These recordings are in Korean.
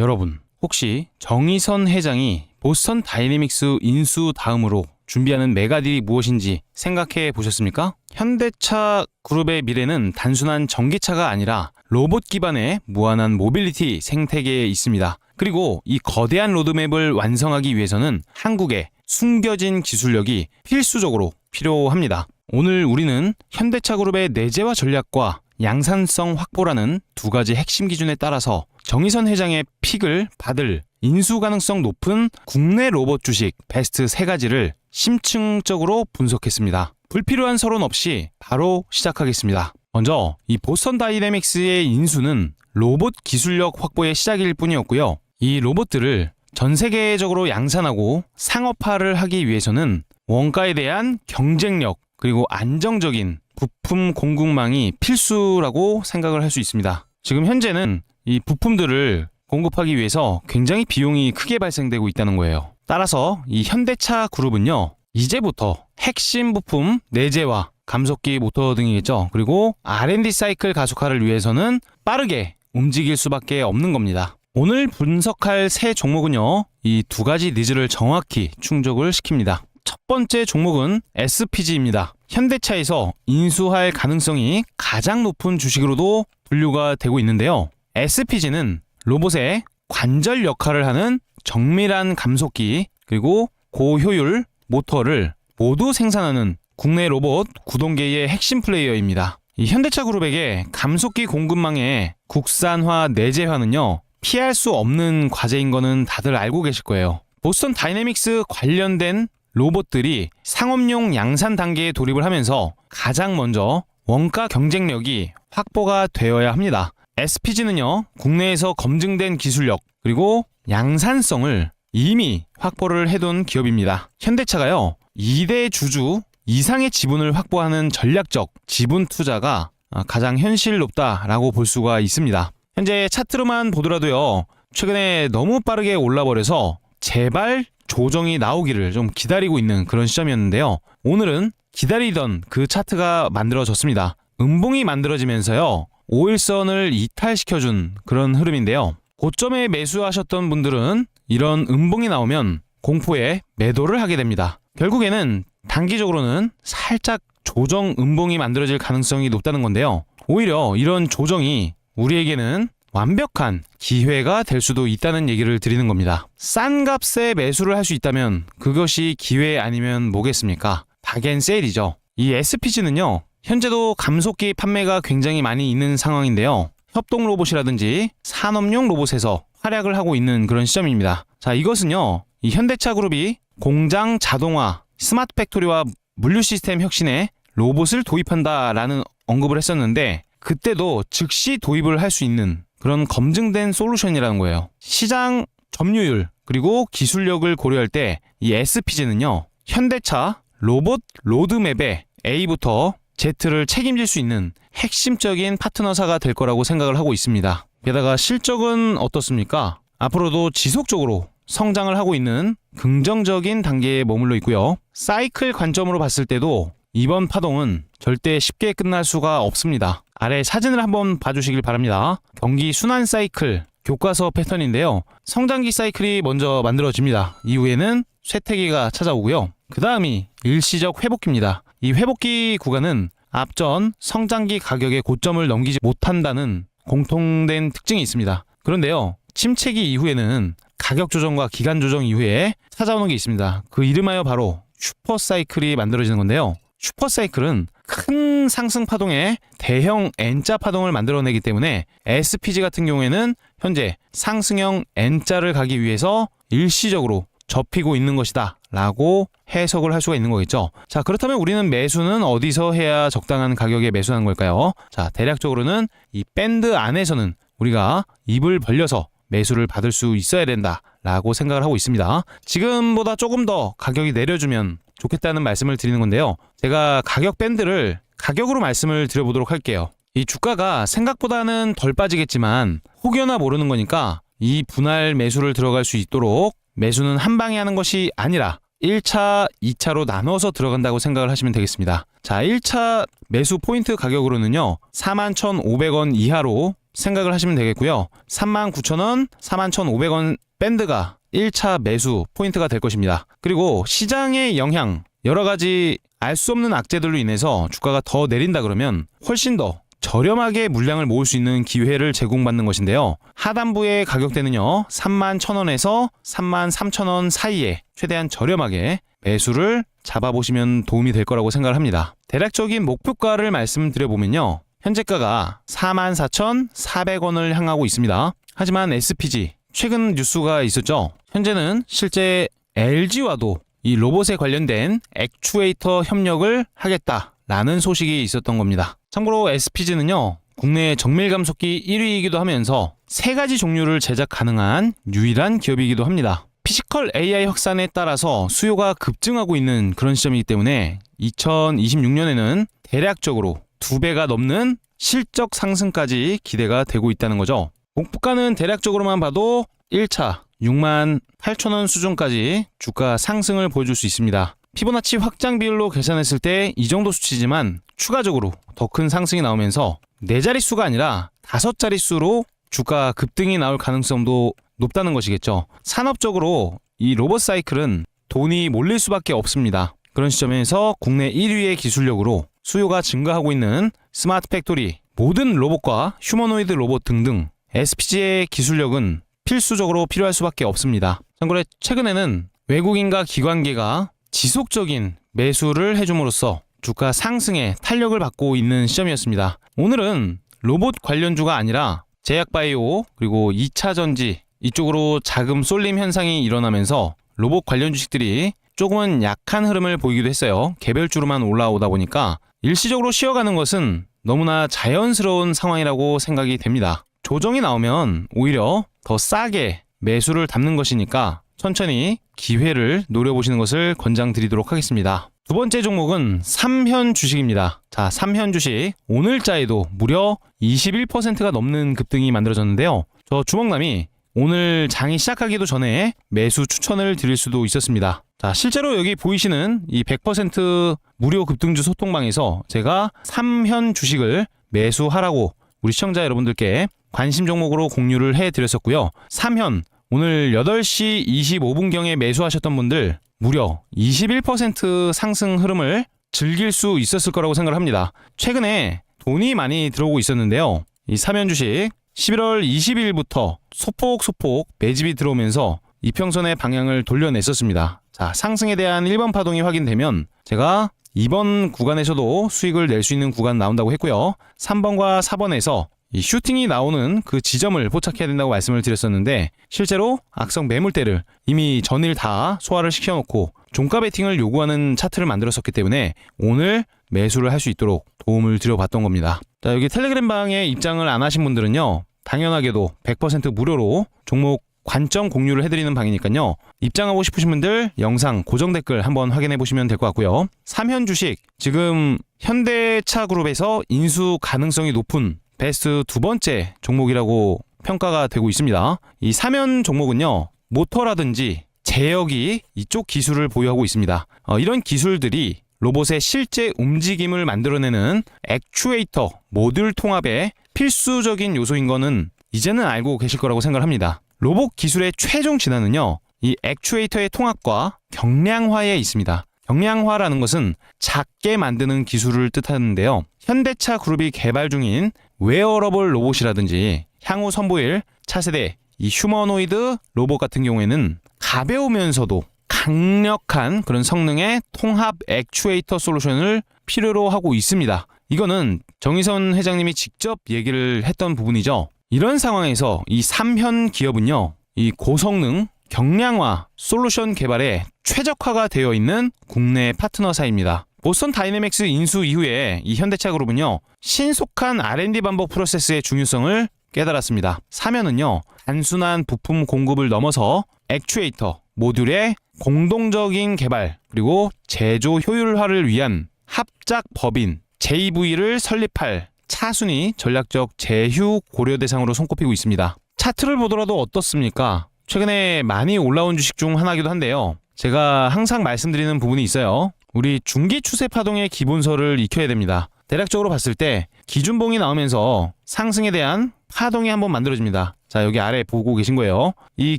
여러분, 혹시 정의선 회장이 보스턴 다이내믹스 인수 다음으로 준비하는 메가딜이 무엇인지 생각해 보셨습니까? 현대차 그룹의 미래는 단순한 전기차가 아니라 로봇 기반의 무한한 모빌리티 생태계에 있습니다. 그리고 이 거대한 로드맵을 완성하기 위해서는 한국의 숨겨진 기술력이 필수적으로 필요합니다. 오늘 우리는 현대차 그룹의 내재화 전략과 양산성 확보라는 두 가지 핵심 기준에 따라서 정의선 회장의 픽을 받을 인수 가능성 높은 국내 로봇 주식 베스트 세 가지를 심층적으로 분석했습니다. 불필요한 서론 없이 바로 시작하겠습니다. 먼저 이 보스턴 다이내믹스의 인수는 로봇 기술력 확보의 시작일 뿐이었고요. 이 로봇들을 전 세계적으로 양산하고 상업화를 하기 위해서는 원가에 대한 경쟁력 그리고 안정적인 부품 공급망이 필수라고 생각을 할 수 있습니다. 지금 현재는 이 부품들을 공급하기 위해서 굉장히 비용이 크게 발생되고 있다는 거예요. 따라서 이 현대차 그룹은요, 이제부터 핵심 부품 내재화, 감속기 모터 등이겠죠. 그리고 R&D 사이클 가속화를 위해서는 빠르게 움직일 수밖에 없는 겁니다. 오늘 분석할 세 종목은요, 이 두 가지 니즈를 정확히 충족을 시킵니다. 첫 번째 종목은 SPG입니다. 현대차에서 인수할 가능성이 가장 높은 주식으로도 분류가 되고 있는데요. SPG는 로봇의 관절 역할을 하는 정밀한 감속기 그리고 고효율 모터를 모두 생산하는 국내 로봇 구동계의 핵심 플레이어입니다. 이 현대차 그룹에게 감속기 공급망의 국산화 내재화는요 피할 수 없는 과제인 거는 다들 알고 계실 거예요. 보스턴 다이내믹스 관련된 로봇들이 상업용 양산 단계에 돌입을 하면서 가장 먼저 원가 경쟁력이 확보가 되어야 합니다. SPG는요, 국내에서 검증된 기술력, 그리고 양산성을 이미 확보를 해둔 기업입니다. 현대차가요, 2대 주주 이상의 지분을 확보하는 전략적 지분 투자가 가장 현실 높다라고 볼 수가 있습니다. 현재 차트로만 보더라도요, 최근에 너무 빠르게 올라버려서 제발 조정이 나오기를 좀 기다리고 있는 그런 시점이었는데요. 오늘은 기다리던 그 차트가 만들어졌습니다. 음봉이 만들어지면서요. 5일선을 이탈시켜준 그런 흐름인데요. 고점에 매수하셨던 분들은 이런 음봉이 나오면 공포에 매도를 하게 됩니다. 결국에는 단기적으로는 살짝 조정 음봉이 만들어질 가능성이 높다는 건데요. 오히려 이런 조정이 우리에게는 완벽한 기회가 될 수도 있다는 얘기를 드리는 겁니다. 싼 값에 매수를 할 수 있다면 그것이 기회 아니면 뭐겠습니까? 다겐 세일이죠. 이 SPG는요, 현재도 감속기 판매가 굉장히 많이 있는 상황인데요. 협동 로봇이라든지 산업용 로봇에서 활약을 하고 있는 그런 시점입니다. 자, 이것은요, 이 현대차 그룹이 공장 자동화, 스마트 팩토리와 물류 시스템 혁신에 로봇을 도입한다라는 언급을 했었는데, 그때도 즉시 도입을 할 수 있는 그런 검증된 솔루션이라는 거예요. 시장 점유율 그리고 기술력을 고려할 때 이 SPG는요. 현대차 로봇 로드맵에 A부터 Z를 책임질 수 있는 핵심적인 파트너사가 될 거라고 생각을 하고 있습니다. 게다가 실적은 어떻습니까? 앞으로도 지속적으로 성장을 하고 있는 긍정적인 단계에 머물러 있고요. 사이클 관점으로 봤을 때도 이번 파동은 절대 쉽게 끝날 수가 없습니다. 아래 사진을 한번 봐주시길 바랍니다. 경기 순환 사이클 교과서 패턴인데요. 성장기 사이클이 먼저 만들어집니다. 이후에는 쇠퇴기가 찾아오고요. 그 다음이 일시적 회복기입니다. 이 회복기 구간은 앞전 성장기 가격의 고점을 넘기지 못한다는 공통된 특징이 있습니다. 그런데요, 침체기 이후에는 가격 조정과 기간 조정 이후에 찾아오는 게 있습니다. 그 이름하여 바로 슈퍼 사이클이 만들어지는 건데요. 슈퍼 사이클은 큰 상승 파동에 대형 N자 파동을 만들어내기 때문에 SPG 같은 경우에는 현재 상승형 N자를 가기 위해서 일시적으로 접히고 있는 것이다 라고 해석을 할 수가 있는 거겠죠. 자, 그렇다면 우리는 매수는 어디서 해야 적당한 가격에 매수하는 걸까요? 자, 대략적으로는 이 밴드 안에서는 우리가 입을 벌려서 매수를 받을 수 있어야 된다 라고 생각을 하고 있습니다. 지금보다 조금 더 가격이 내려주면 좋겠다는 말씀을 드리는 건데요. 제가 가격 밴드를 가격으로 말씀을 드려보도록 할게요. 이 주가가 생각보다는 덜 빠지겠지만 혹여나 모르는 거니까 이 분할 매수를 들어갈 수 있도록 매수는 한 방에 하는 것이 아니라 1차, 2차로 나눠서 들어간다고 생각을 하시면 되겠습니다. 자, 1차 매수 포인트 가격으로는요. 41,500원 이하로 생각을 하시면 되겠고요. 39,000원, 41,500원 밴드가 1차 매수 포인트가 될 것입니다. 그리고 시장의 영향, 여러 가지 알 수 없는 악재들로 인해서 주가가 더 내린다 그러면 훨씬 더 저렴하게 물량을 모을 수 있는 기회를 제공받는 것인데요. 하단부의 가격대는요. 3만 1,000원에서 3만 3,000원 사이에 최대한 저렴하게 매수를 잡아보시면 도움이 될 거라고 생각을 합니다. 대략적인 목표가를 말씀드려보면요. 현재가가 44,400원을 향하고 있습니다. 하지만 SPG 최근 뉴스가 있었죠. 현재는 실제 LG와도 이 로봇에 관련된 액추에이터 협력을 하겠다라는 소식이 있었던 겁니다. 참고로 SPG는요. 국내 정밀 감속기 1위이기도 하면서 세 가지 종류를 제작 가능한 유일한 기업이기도 합니다. 피지컬 AI 확산에 따라서 수요가 급증하고 있는 그런 시점이기 때문에 2026년에는 대략적으로 두 배가 넘는 실적 상승까지 기대가 되고 있다는 거죠. 목표가는 대략적으로만 봐도 1차 6만 8천원 수준까지 주가 상승을 보여줄 수 있습니다. 피보나치 확장 비율로 계산했을 때 이 정도 수치지만 추가적으로 더 큰 상승이 나오면서 네 자릿수가 아니라 다섯 자릿수로 주가 급등이 나올 가능성도 높다는 것이겠죠. 산업적으로 이 로봇 사이클은 돈이 몰릴 수밖에 없습니다. 그런 시점에서 국내 1위의 기술력으로 수요가 증가하고 있는 스마트 팩토리, 모든 로봇과 휴머노이드 로봇 등등 SPG의 기술력은 필수적으로 필요할 수밖에 없습니다. 참고로 최근에는 외국인과 기관계가 지속적인 매수를 해줌으로써 주가 상승에 탄력을 받고 있는 시점이었습니다. 오늘은 로봇 관련주가 아니라 제약바이오 그리고 2차 전지 이쪽으로 자금 쏠림 현상이 일어나면서 로봇 관련 주식들이 조금은 약한 흐름을 보이기도 했어요. 개별주로만 올라오다 보니까 일시적으로 쉬어가는 것은 너무나 자연스러운 상황이라고 생각이 됩니다. 조정이 나오면 오히려 더 싸게 매수를 담는 것이니까 천천히 기회를 노려보시는 것을 권장드리도록 하겠습니다. 두 번째 종목은 삼현 주식입니다. 자, 삼현 주식 오늘자에도 무려 21%가 넘는 급등이 만들어졌는데요. 저 주먹남이 오늘 장이 시작하기도 전에 매수 추천을 드릴 수도 있었습니다. 자, 실제로 여기 보이시는 이 100% 무료 급등주 소통방에서 제가 삼현 주식을 매수하라고 우리 시청자 여러분들께 관심 종목으로 공유를 해 드렸었고요. 삼현 오늘 8시 25분경에 매수하셨던 분들 무려 21% 상승 흐름을 즐길 수 있었을 거라고 생각을 합니다. 최근에 돈이 많이 들어오고 있었는데요. 이 삼현 주식 11월 20일부터 소폭 소폭 매집이 들어오면서 이평선의 방향을 돌려냈었습니다. 자, 상승에 대한 1번 파동이 확인되면 제가 이번 구간에서도 수익을 낼 수 있는 구간 나온다고 했고요. 3번과 4번에서 이 슈팅이 나오는 그 지점을 포착해야 된다고 말씀을 드렸었는데 실제로 악성 매물대를 이미 전일 다 소화를 시켜놓고 종가 베팅을 요구하는 차트를 만들었었기 때문에 오늘 매수를 할 수 있도록 도움을 드려봤던 겁니다. 자 여기 텔레그램 방에 입장을 안 하신 분들은요 당연하게도 100% 무료로 종목 관점 공유를 해드리는 방이니까요. 입장하고 싶으신 분들 영상 고정 댓글 한번 확인해 보시면 될 것 같고요. 삼현 주식 지금 현대차 그룹에서 인수 가능성이 높은 베스트 두 번째 종목이라고 평가가 되고 있습니다. 이 사면 종목은요, 모터라든지 제역이 이쪽 기술을 보유하고 있습니다. 어, 이런 기술들이 로봇의 실제 움직임을 만들어내는 액추에이터 모듈 통합의 필수적인 요소인 거는 이제는 알고 계실 거라고 생각합니다. 로봇 기술의 최종 진화는요, 이 액추에이터의 통합과 경량화에 있습니다. 경량화라는 것은 작게 만드는 기술을 뜻하는데요. 현대차 그룹이 개발 중인 웨어러블 로봇이라든지 향후 선보일 차세대 이 휴머노이드 로봇 같은 경우에는 가벼우면서도 강력한 그런 성능의 통합 액추에이터 솔루션을 필요로 하고 있습니다. 이거는 정의선 회장님이 직접 얘기를 했던 부분이죠. 이런 상황에서 이 삼현 기업은요, 이 고성능 경량화 솔루션 개발에 최적화가 되어 있는 국내 파트너사입니다. 보스턴 다이내믹스 인수 이후에 이 현대차 그룹은요, 신속한 R&D 반복 프로세스의 중요성을 깨달았습니다. 사면은요, 단순한 부품 공급을 넘어서 액추에이터, 모듈의 공동적인 개발, 그리고 제조 효율화를 위한 합작 법인 JV를 설립할 차순위 전략적 제휴 고려 대상으로 손꼽히고 있습니다. 차트를 보더라도 어떻습니까? 최근에 많이 올라온 주식 중 하나이기도 한데요. 제가 항상 말씀드리는 부분이 있어요. 우리 중기 추세 파동의 기본서를 익혀야 됩니다. 대략적으로 봤을 때 기준봉이 나오면서 상승에 대한 파동이 한번 만들어집니다. 자, 여기 아래 보고 계신 거예요. 이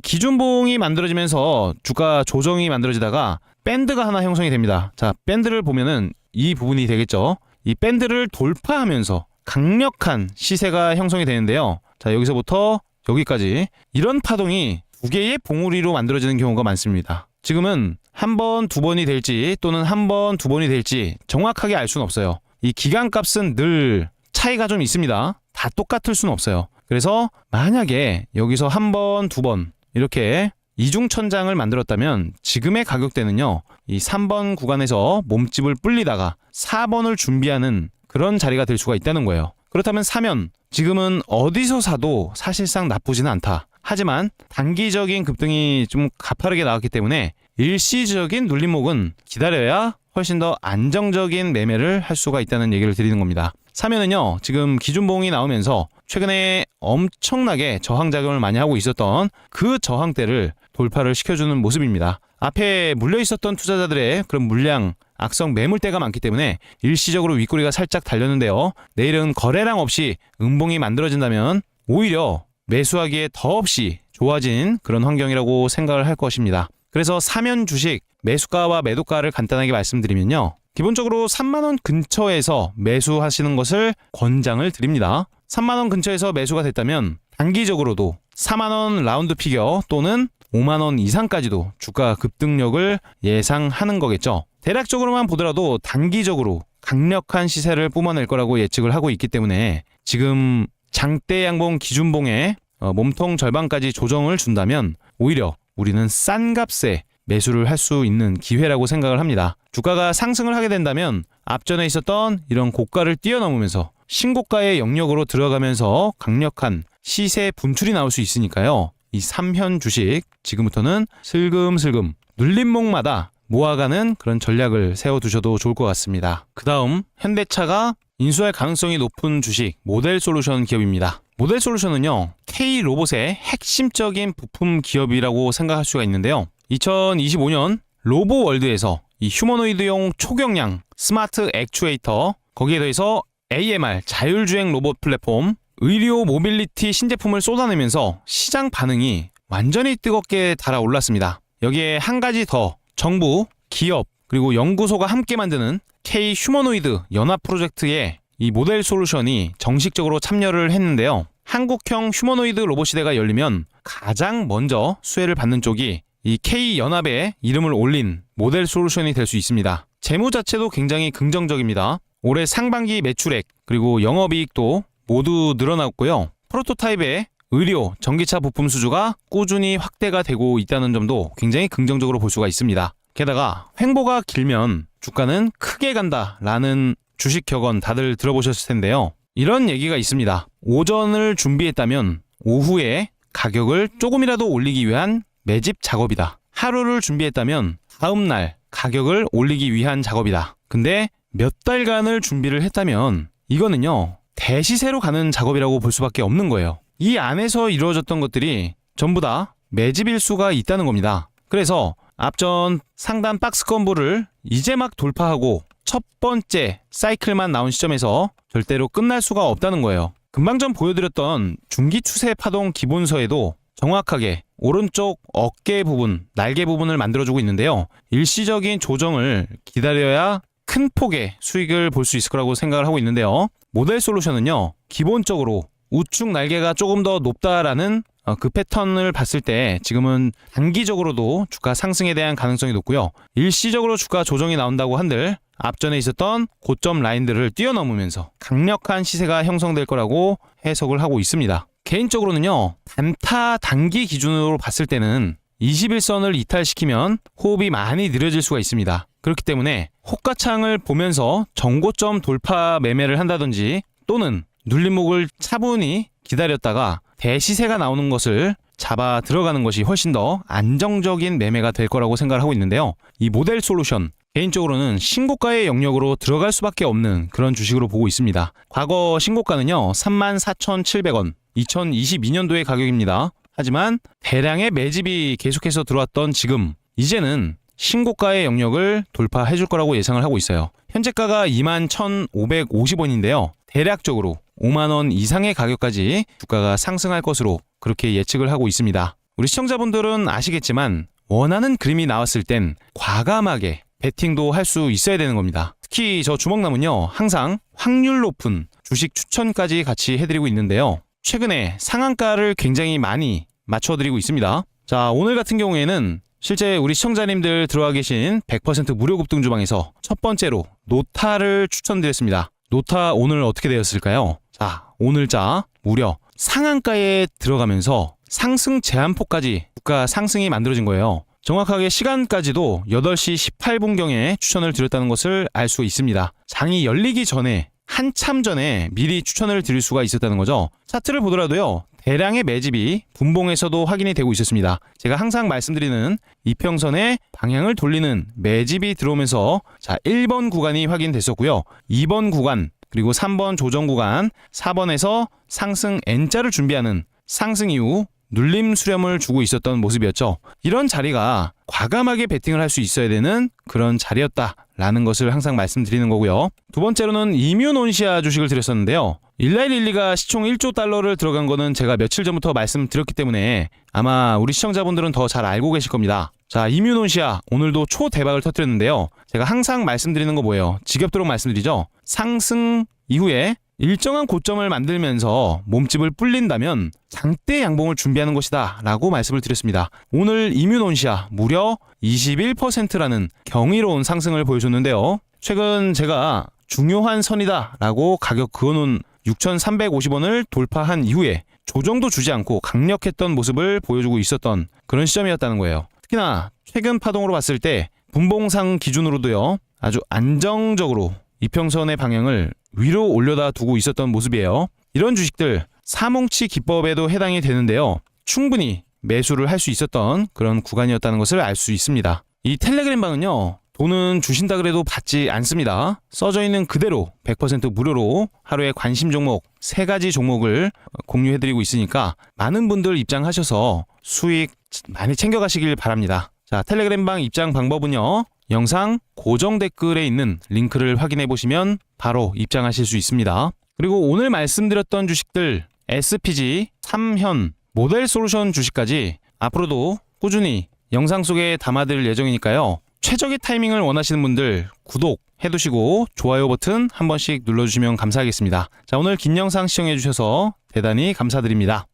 기준봉이 만들어지면서 주가 조정이 만들어지다가 밴드가 하나 형성이 됩니다. 자, 밴드를 보면은 이 부분이 되겠죠. 이 밴드를 돌파하면서 강력한 시세가 형성이 되는데요. 자, 여기서부터 여기까지 이런 파동이 두 개의 봉우리로 만들어지는 경우가 많습니다. 지금은 한 번, 두 번이 될지 또는 한 번, 두 번이 될지 정확하게 알 수는 없어요. 이 기간 값은 늘 차이가 좀 있습니다. 다 똑같을 수는 없어요. 그래서 만약에 여기서 한 번, 두 번 이렇게 이중천장을 만들었다면 지금의 가격대는요. 이 3번 구간에서 몸집을 불리다가 4번을 준비하는 그런 자리가 될 수가 있다는 거예요. 그렇다면 사면 지금은 어디서 사도 사실상 나쁘지는 않다. 하지만 단기적인 급등이 좀 가파르게 나왔기 때문에 일시적인 눌림목은 기다려야 훨씬 더 안정적인 매매를 할 수가 있다는 얘기를 드리는 겁니다. 사면은요, 지금 기준봉이 나오면서 최근에 엄청나게 저항작용을 많이 하고 있었던 그 저항대를 돌파를 시켜주는 모습입니다. 앞에 물려 있었던 투자자들의 그런 물량, 악성 매물대가 많기 때문에 일시적으로 윗꼬리가 살짝 달렸는데요. 내일은 거래량 없이 음봉이 만들어진다면 오히려 매수하기에 더없이 좋아진 그런 환경이라고 생각을 할 것입니다. 그래서 사면 주식 매수가와 매도가를 간단하게 말씀드리면요. 기본적으로 3만원 근처에서 매수하시는 것을 권장을 드립니다. 3만원 근처에서 매수가 됐다면 단기적으로도 4만원 라운드 피겨 또는 5만원 이상까지도 주가 급등력을 예상하는 거겠죠. 대략적으로만 보더라도 단기적으로 강력한 시세를 뿜어낼 거라고 예측을 하고 있기 때문에 지금 장대 양봉 기준봉에 어, 몸통 절반까지 조정을 준다면 오히려 우리는 싼 값에 매수를 할 수 있는 기회라고 생각을 합니다. 주가가 상승을 하게 된다면 앞전에 있었던 이런 고가를 뛰어넘으면서 신고가의 영역으로 들어가면서 강력한 시세 분출이 나올 수 있으니까요. 이 3현 주식 지금부터는 슬금슬금 눌림목마다 모아가는 그런 전략을 세워두셔도 좋을 것 같습니다. 그 다음 현대차가 인수할 가능성이 높은 주식 모델 솔루션 기업입니다. 모델 솔루션은요 K 로봇의 핵심적인 부품 기업이라고 생각할 수가 있는데요. 2025년 로보 월드에서 이 휴머노이드용 초경량 스마트 액추에이터 거기에 더해서 AMR 자율주행 로봇 플랫폼 의료 모빌리티 신제품을 쏟아내면서 시장 반응이 완전히 뜨겁게 달아올랐습니다. 여기에 한 가지 더 정부, 기업, 그리고 연구소가 함께 만드는 K 휴머노이드 연합 프로젝트에 이 모델 솔루션이 정식적으로 참여를 했는데요. 한국형 휴머노이드 로봇 시대가 열리면 가장 먼저 수혜를 받는 쪽이 이 K 연합에 이름을 올린 모델 솔루션이 될 수 있습니다. 재무 자체도 굉장히 긍정적입니다. 올해 상반기 매출액 그리고 영업이익도 모두 늘어났고요. 프로토타입의 의료, 전기차 부품 수주가 꾸준히 확대가 되고 있다는 점도 굉장히 긍정적으로 볼 수가 있습니다. 게다가 횡보가 길면 주가는 크게 간다라는 주식 격언 다들 들어보셨을 텐데요. 이런 얘기가 있습니다. 오전을 준비했다면 오후에 가격을 조금이라도 올리기 위한 매집 작업이다. 하루를 준비했다면 다음 날 가격을 올리기 위한 작업이다. 근데 몇 달간을 준비를 했다면 이거는요. 대시세로 가는 작업이라고 볼 수밖에 없는 거예요. 이 안에서 이루어졌던 것들이 전부 다 매집일 수가 있다는 겁니다. 그래서 앞전 상단 박스 건부를 이제 막 돌파하고 첫 번째 사이클만 나온 시점에서 절대로 끝날 수가 없다는 거예요. 금방 전 보여드렸던 중기 추세 파동 기본서에도 정확하게 오른쪽 어깨 부분, 날개 부분을 만들어주고 있는데요. 일시적인 조정을 기다려야 큰 폭의 수익을 볼 수 있을 거라고 생각을 하고 있는데요. 모델 솔루션은요, 기본적으로 우측 날개가 조금 더 높다라는 어, 그 패턴을 봤을 때 지금은 단기적으로도 주가 상승에 대한 가능성이 높고요. 일시적으로 주가 조정이 나온다고 한들 앞전에 있었던 고점 라인들을 뛰어넘으면서 강력한 시세가 형성될 거라고 해석을 하고 있습니다. 개인적으로는요, 단타 단기 기준으로 봤을 때는 21선을 이탈시키면 호흡이 많이 느려질 수가 있습니다. 그렇기 때문에 호가창을 보면서 정고점 돌파 매매를 한다든지 또는 눌림목을 차분히 기다렸다가 대시세가 나오는 것을 잡아 들어가는 것이 훨씬 더 안정적인 매매가 될 거라고 생각을 하고 있는데요. 이 모델 솔루션 개인적으로는 신고가의 영역으로 들어갈 수밖에 없는 그런 주식으로 보고 있습니다. 과거 신고가는요. 34,700원 2022년도의 가격입니다. 하지만 대량의 매집이 계속해서 들어왔던 지금 이제는 신고가의 영역을 돌파해 줄 거라고 예상을 하고 있어요. 현재가가 21,550원인데요. 대략적으로 5만 원 이상의 가격까지 주가가 상승할 것으로 그렇게 예측을 하고 있습니다. 우리 시청자분들은 아시겠지만 원하는 그림이 나왔을 땐 과감하게 베팅도 할 수 있어야 되는 겁니다. 특히 저 주먹남은요, 항상 확률 높은 주식 추천까지 같이 해드리고 있는데요. 최근에 상한가를 굉장히 많이 맞춰드리고 있습니다. 자, 오늘 같은 경우에는 실제 우리 시청자님들 들어와 계신 100% 무료 급등 주방에서 첫 번째로 노타를 추천드렸습니다. 노타 오늘 어떻게 되었을까요? 자, 오늘자 무려 상한가에 들어가면서 상승 제한폭까지 주가 상승이 만들어진 거예요. 정확하게 시간까지도 8시 18분경에 추천을 드렸다는 것을 알 수 있습니다. 장이 열리기 전에 한참 전에 미리 추천을 드릴 수가 있었다는 거죠. 차트를 보더라도요. 대량의 매집이 분봉에서도 확인이 되고 있었습니다. 제가 항상 말씀드리는 이평선의 방향을 돌리는 매집이 들어오면서 자 1번 구간이 확인됐었고요. 2번 구간 그리고 3번 조정 구간 4번에서 상승 N자를 준비하는 상승 이후 눌림 수렴을 주고 있었던 모습이었죠. 이런 자리가 과감하게 베팅을 할 수 있어야 되는 그런 자리였다라는 것을 항상 말씀드리는 거고요. 두 번째로는 이뮤논시아 주식을 드렸었는데요. 일라일릴리가 시총 1조 달러를 들어간 거는 제가 며칠 전부터 말씀드렸기 때문에 아마 우리 시청자분들은 더 잘 알고 계실 겁니다. 자, 이뮤논시아 오늘도 초대박을 터뜨렸는데요. 제가 항상 말씀드리는 거 뭐예요? 지겹도록 말씀드리죠. 상승 이후에 일정한 고점을 만들면서 몸집을 불린다면 장대 양봉을 준비하는 것이다 라고 말씀을 드렸습니다. 오늘 이뮤논시아 무려 21%라는 경이로운 상승을 보여줬는데요. 최근 제가 중요한 선이다 라고 가격 그어놓은 6,350원을 돌파한 이후에 조정도 주지 않고 강력했던 모습을 보여주고 있었던 그런 시점이었다는 거예요. 특히나 최근 파동으로 봤을 때 분봉상 기준으로도요 아주 안정적으로 이평선의 방향을 위로 올려다 두고 있었던 모습이에요. 이런 주식들 사몽치 기법에도 해당이 되는데요. 충분히 매수를 할 수 있었던 그런 구간이었다는 것을 알 수 있습니다. 이 텔레그램 방은요. 돈은 주신다 그래도 받지 않습니다. 써져 있는 그대로 100% 무료로 하루에 관심 종목 세 가지 종목을 공유해드리고 있으니까 많은 분들 입장하셔서 수익 많이 챙겨가시길 바랍니다. 자, 텔레그램 방 입장 방법은요. 영상 고정 댓글에 있는 링크를 확인해 보시면 바로 입장하실 수 있습니다. 그리고 오늘 말씀드렸던 주식들 SPG, 삼현, 모델 솔루션 주식까지 앞으로도 꾸준히 영상 속에 담아드릴 예정이니까요. 최적의 타이밍을 원하시는 분들 구독 해두시고 좋아요 버튼 한 번씩 눌러주시면 감사하겠습니다. 자 오늘 긴 영상 시청해주셔서 대단히 감사드립니다.